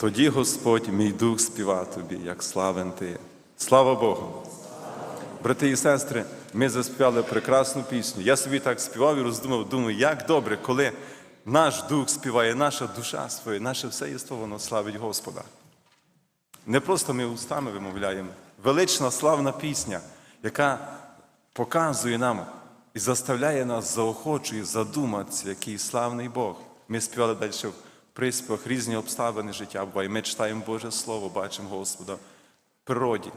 Тоді Господь, мій дух співа тобі, як славен ти. Слава Богу! Брати і сестри, ми заспівали прекрасну пісню. Я собі так співав і роздумав, думаю, як добре, коли наш дух співає, наша душа своє, наше все єство, воно славить Господа. Не просто ми устами вимовляємо. Велична славна пісня, яка показує нам і заставляє нас, заохочує задуматися, який славний Бог. Ми співали далі в приспівах різні обставини життя буває. Ми читаємо Боже Слово, бачимо Господа в природі.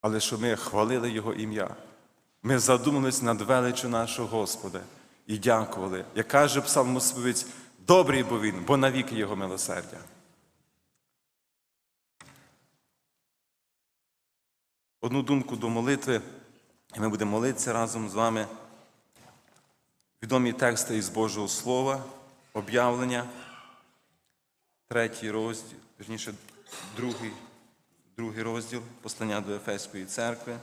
Але що ми хвалили Його ім'я. Ми задумались над величю нашого Господа і дякували. Як каже псалмоспівець, добрий бо він, бо навіки Його милосердя. Одну думку до молитви, і ми будемо молитися разом з вами. Відомі тексти із Божого Слова, об'явлення, третій розділ, вірніше, другий, другий розділ послання до Ефеської церкви.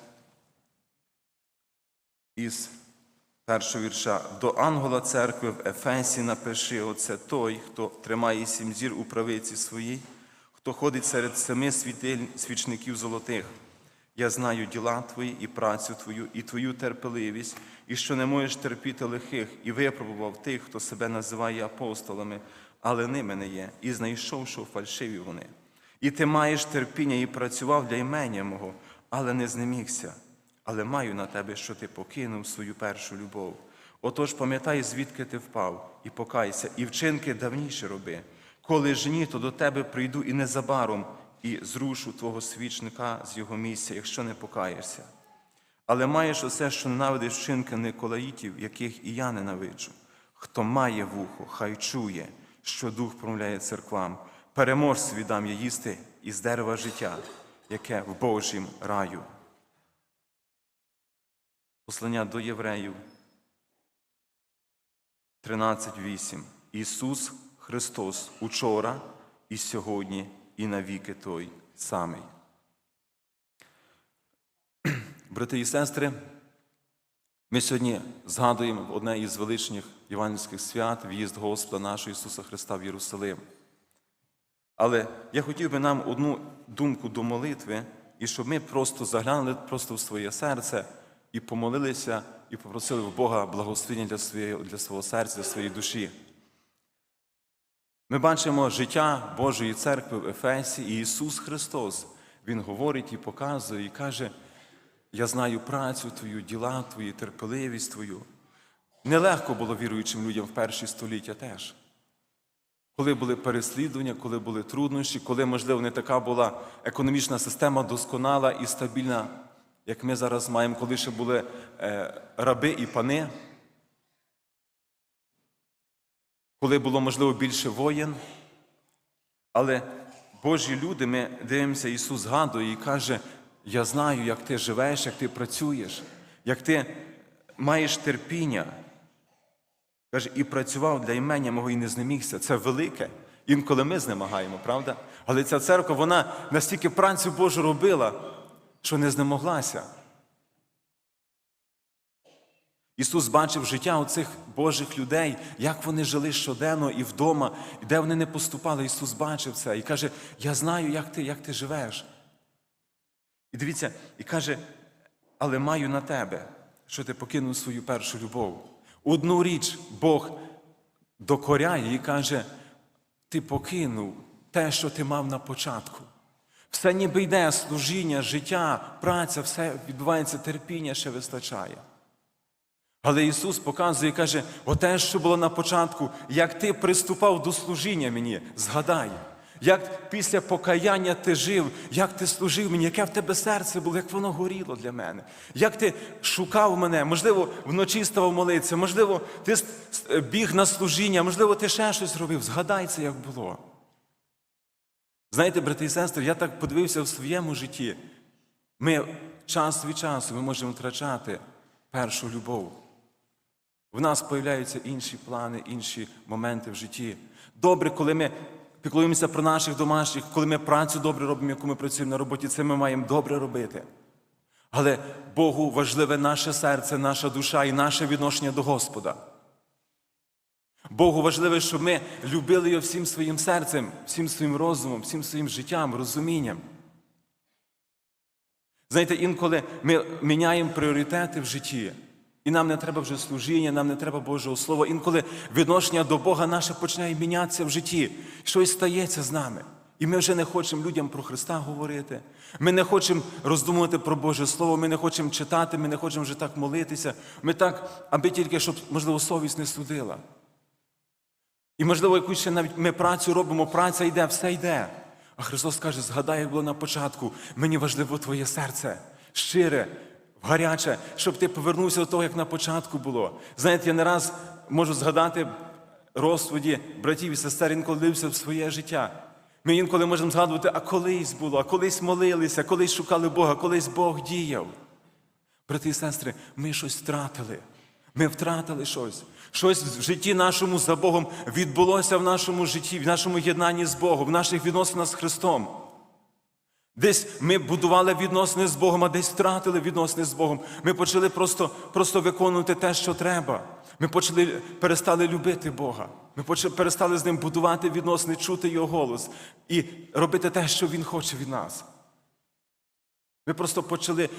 Із першого вірша до ангела церкви в Ефесі напиши: оце той, хто тримає сім зір у правиці своїй, хто ходить серед семи світиль, свічників золотих. Я знаю діла твої і працю твою, і твою терпеливість, і що не можеш терпіти лихих, і випробував тих, хто себе називає апостолами, але ними не є, і знайшов, що фальшиві вони. І ти маєш терпіння і працював для імення мого, але не знемігся. Але маю на тебе, що ти покинув свою першу любов. Отож пам'ятай, звідки ти впав, і покайся, і вчинки давніше роби. Коли ж ні, то до тебе прийду і незабаром, і зрушу твого свічника з його місця, якщо не покаєшся. Але маєш усе, що ненавидиш вчинки Николаїтів, яких і я ненавиджу. Хто має вухо, хай чує, що дух промовляє церквам. Перемож свідам я їсти із дерева життя, яке в Божім раю. Послання до євреїв 13.8. Ісус Христос учора і сьогодні, і навіки той самий. Брати і сестри, ми сьогодні згадуємо одне із величних євангельських свят, в'їзд Господа нашого Ісуса Христа в Єрусалим. Але я хотів би нам одну думку до молитви, і щоб ми просто заглянули просто в своє серце і помолилися, і попросили в Бога благословення для, своєї, для свого серця, для своєї душі. Ми бачимо життя Божої церкви в Ефесі, і Ісус Христос, Він говорить і показує, і каже, я знаю працю Твою, діла Твої, терпеливість Твою. Нелегко було віруючим людям в перші століття теж. Коли були переслідування, коли були труднощі, коли, можливо, не така була економічна система досконала і стабільна, як ми зараз маємо, коли ще були е, раби і пани, коли було, можливо, більше воєн. Але Божі люди, ми дивимося, Ісус згадує і каже, я знаю, як ти живеш, як ти працюєш, як ти маєш терпіння. Каже, і працював для імення мого і не знемігся. Це велике. Інколи ми знемагаємо, правда? Але ця церква, вона настільки працю Божу робила, що не знемоглася. Ісус бачив життя оцих Божих людей, як вони жили щоденно і вдома, і де вони не поступали. Ісус бачив це і каже: Я знаю, як ти, як ти живеш. І дивіться, і каже, але маю на тебе, що ти покинув свою першу любов. Одну річ Бог докоряє і каже, ти покинув те, що ти мав на початку. Все ніби йде служіння, життя, праця, все відбувається, терпіння ще вистачає. Але Ісус показує і каже, оте, що було на початку, як ти приступав до служіння мені, згадай, як після покаяння ти жив, як ти служив мені, яке в тебе серце було, як воно горіло для мене, як ти шукав мене, можливо, вночі ставав молитися, можливо, ти біг на служіння, можливо, ти ще щось робив. Згадай це, як було. Знаєте, брати і сестри, я так подивився в своєму житті. Ми час від часу ми можемо втрачати першу любов. В нас появляються інші плани, інші моменти в житті. Добре, коли ми піклуємося про наших домашніх, коли ми працю добре робимо, яку ми працюємо на роботі, це ми маємо добре робити. Але Богу важливе наше серце, наша душа і наше відношення до Господа. Богу важливо, щоб ми любили його всім своїм серцем, всім своїм розумом, всім своїм життям, розумінням. Знаєте, інколи ми міняємо пріоритети в житті, і нам не треба вже служіння, нам не треба Божого Слова. Інколи відношення до Бога наше починає мінятися в житті. Щось стається з нами. І ми вже не хочемо людям про Христа говорити. Ми не хочемо роздумувати про Боже Слово, ми не хочемо читати, ми не хочемо вже так молитися. Ми так, аби тільки, щоб, можливо, совість не судила. І, можливо, якусь ще навіть ми працю робимо, праця йде, все йде. А Христос каже, згадай, як було на початку, мені важливо твоє серце, щире, гаряче, щоб ти повернувся до того, як на початку було. Знаєте, я не раз можу згадати розповіді братів і сестер, інколи дивився в своє життя. Ми інколи можемо згадувати, а колись було, а колись молилися, колись шукали Бога, колись Бог діяв. Брати і сестри, ми щось втратили. Ми втратили щось. Щось в житті нашому за Богом відбулося в нашому житті, в нашому єднанні з Богом, в наших відносинах з Христом. Десь ми будували відносини з Богом, а десь втратили відносини з Богом. Ми почали просто, просто виконувати те, що треба. Ми почали, перестали любити Бога. Ми почали, перестали з ним будувати відносини, чути Його голос і робити те, що Він хоче від нас. Ми просто почали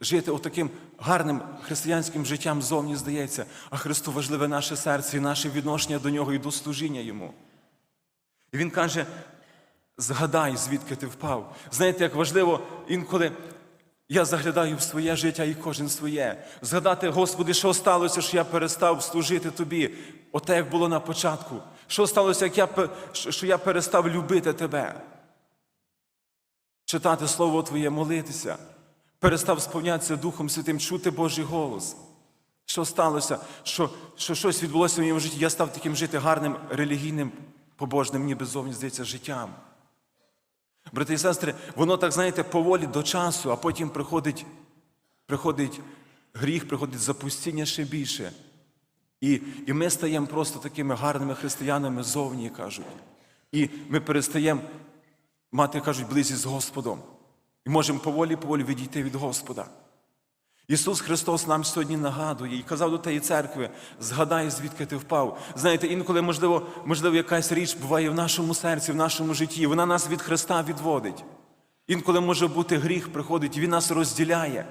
жити отаким гарним християнським життям зовні, здається, а Христу важливе наше серце і наше відношення до нього і до служіння Йому. І Він каже: згадай, звідки ти впав. Знаєте, як важливо інколи я заглядаю в своє життя і кожен своє. Згадати, Господи, що сталося, що я перестав служити Тобі, оте, як було на початку. Що сталося, як я, що я перестав любити Тебе читати Слово Твоє, молитися, перестав сповнятися Духом Святим, чути Божий голос. Що сталося? Що, що щось відбулося в моєму житті? Я став таким жити гарним, релігійним, побожним, ніби зовні здається, життям. Брати і сестри, воно так, знаєте, поволі до часу, а потім приходить, приходить гріх, приходить запустіння ще більше. І, і ми стаємо просто такими гарними християнами зовні, кажуть. І ми перестаємо мати, кажуть, близькість з Господом. І можемо поволі-поволі відійти від Господа. Ісус Христос нам сьогодні нагадує і казав до тієї церкви, згадай, звідки ти впав. Знаєте, інколи, можливо, можливо, якась річ буває в нашому серці, в нашому житті. Вона нас від Христа відводить. Інколи може бути гріх, приходить, і Він нас розділяє.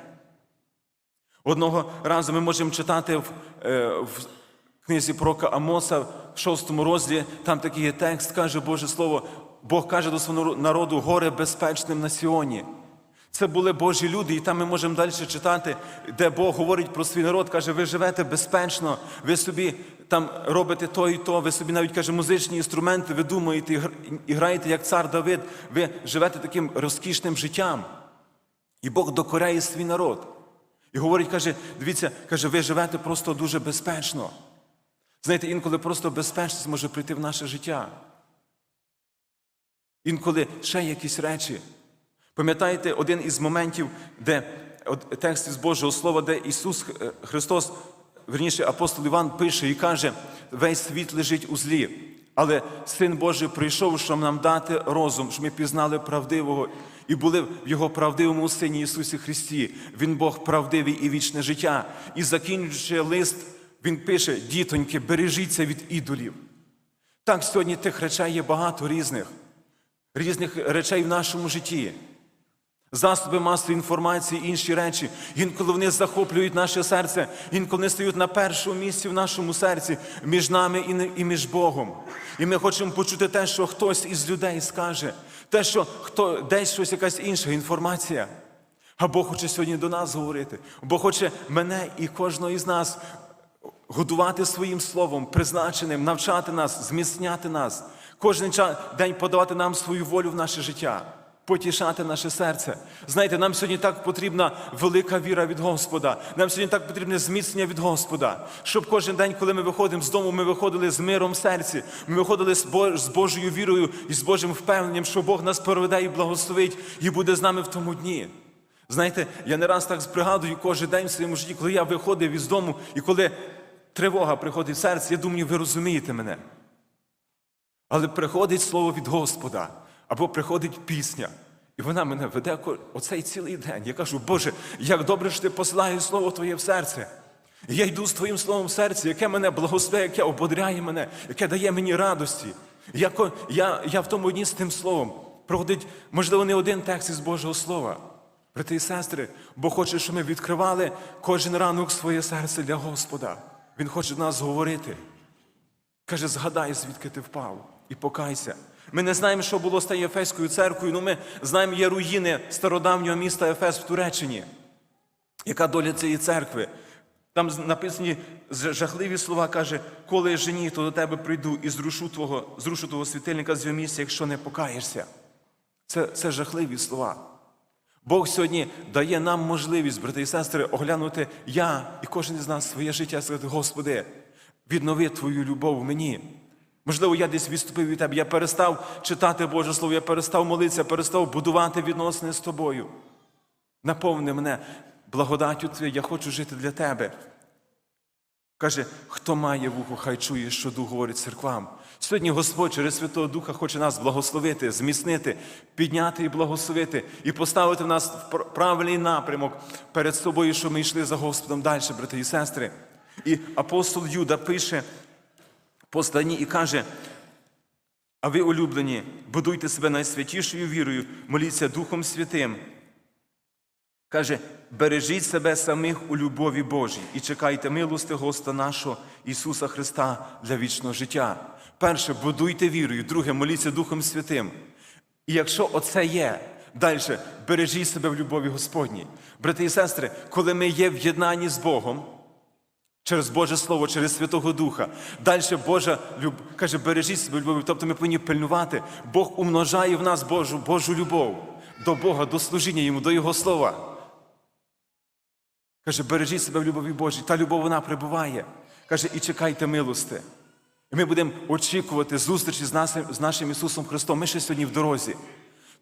Одного разу ми можемо читати в, е, в книзі пророка Амоса в шостому розділі, там такий є текст, каже Боже Слово, Бог каже до свого народу, горе безпечним на Сіоні. Це були Божі люди, і там ми можемо далі читати, де Бог говорить про свій народ, каже, ви живете безпечно, ви собі там робите то і то, ви собі навіть каже, музичні інструменти, ви думаєте і граєте як цар Давид, ви живете таким розкішним життям. І Бог докоряє свій народ. І говорить, каже, дивіться, каже, ви живете просто дуже безпечно. Знаєте, інколи просто безпечність може прийти в наше життя. Інколи ще якісь речі. Пам'ятаєте один із моментів, де текст із Божого Слова, де Ісус е, Христос, верніше апостол Іван пише і каже, весь світ лежить у злі. Але Син Божий прийшов, щоб нам дати розум, щоб ми пізнали правдивого і були в Його правдивому Сині Ісусі Христі. Він Бог правдивий і вічне життя. І закінчуючи лист, Він пише: дітоньки, бережіться від ідолів. Так, сьогодні тих речей є багато різних, різних речей в нашому житті. Засоби масової інформації, інші речі. Інколи вони захоплюють наше серце, інколи вони стають на першому місці в нашому серці між нами і між Богом. І ми хочемо почути те, що хтось із людей скаже, те, що хто десь щось якась інша інформація. А Бог хоче сьогодні до нас говорити. Бог хоче мене і кожного із нас годувати своїм словом, призначеним, навчати нас, зміцняти нас, кожен день подавати нам свою волю в наше життя, потішати наше серце. Знаєте, нам сьогодні так потрібна велика віра від Господа. Нам сьогодні так потрібне зміцнення від Господа, щоб кожен день, коли ми виходимо з дому, ми виходили з миром в серці, ми виходили з Божою вірою і з Божим впевненням, що Бог нас проведе і благословить, і буде з нами в тому дні. Знаєте, я не раз так пригадую кожен день в своєму житті, коли я виходив із дому і коли тривога приходить в серце, я думаю, ви розумієте мене. Але приходить слово від Господа, або приходить пісня, і вона мене веде оцей цілий день. Я кажу, Боже, як добре що ти посилаєш слово Твоє в серце. І я йду з Твоїм словом в серці, яке мене благословляє, яке ободряє мене, яке дає мені радості. Я, я, я в тому одні з тим словом. Проходить, можливо, не один текст із Божого Слова. Брати і сестри, Бог хоче, щоб ми відкривали кожен ранок своє серце для Господа. Він хоче до нас говорити. Каже, згадай, звідки ти впав, і покайся. Ми не знаємо, що було з тією Ефеською церквою, але ми знаємо, є руїни стародавнього міста Ефес в Туреччині. Яка доля цієї церкви? Там написані жахливі слова, каже, коли я жені, то до тебе прийду і зрушу твого, зрушу твого світильника з його місця, якщо не покаєшся. Це, це жахливі слова. Бог сьогодні дає нам можливість, брати і сестри, оглянути я і кожен із нас своє життя і сказати, Господи, віднови Твою любов мені. Можливо, я десь відступив від Тебе, я перестав читати Боже Слово, я перестав молитися, перестав будувати відносини з Тобою. Наповни мене благодаттю Твоєю, я хочу жити для Тебе. Каже, хто має вухо, хай чує, що Дух говорить церквам. Сьогодні Господь через Святого Духа хоче нас благословити, зміцнити, підняти і благословити, і поставити в нас в правильний напрямок перед собою, щоб ми йшли за Господом далі, брати і сестри. І апостол Юда пише посланні і каже, а ви, улюблені, будуйте себе найсвятішою вірою, моліться Духом Святим. Каже, бережіть себе самих у любові Божій і чекайте милости Господа нашого Ісуса Христа для вічного життя. Перше, будуйте вірою, друге, моліться Духом Святим. І якщо оце є, далі бережіть себе в любові Господній. Брати і сестри, коли ми є в єднанні з Богом, Через Боже Слово, через Святого Духа. Далі Божа люб... каже, бережіть себе любові. Тобто ми повинні пильнувати. Бог умножає в нас Божу, Божу любов до Бога, до служіння Йому, до Його Слова. Каже, бережіть себе в любові Божій. Та любов вона прибуває. Каже, і чекайте милости. І ми будемо очікувати зустрічі з нашим, з нашим Ісусом Христом. Ми ще сьогодні в дорозі.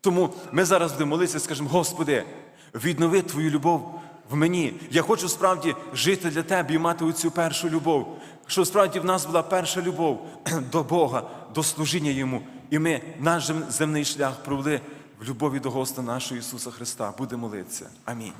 Тому ми зараз будемо молитися скажемо, Господи, віднови Твою любов в мені. Я хочу справді жити для Тебе і мати оцю першу любов. Щоб справді в нас була перша любов до Бога, до служіння Йому. І ми наш земний шлях провели в любові до Господа нашого Ісуса Христа. Будемо молитися. Амінь.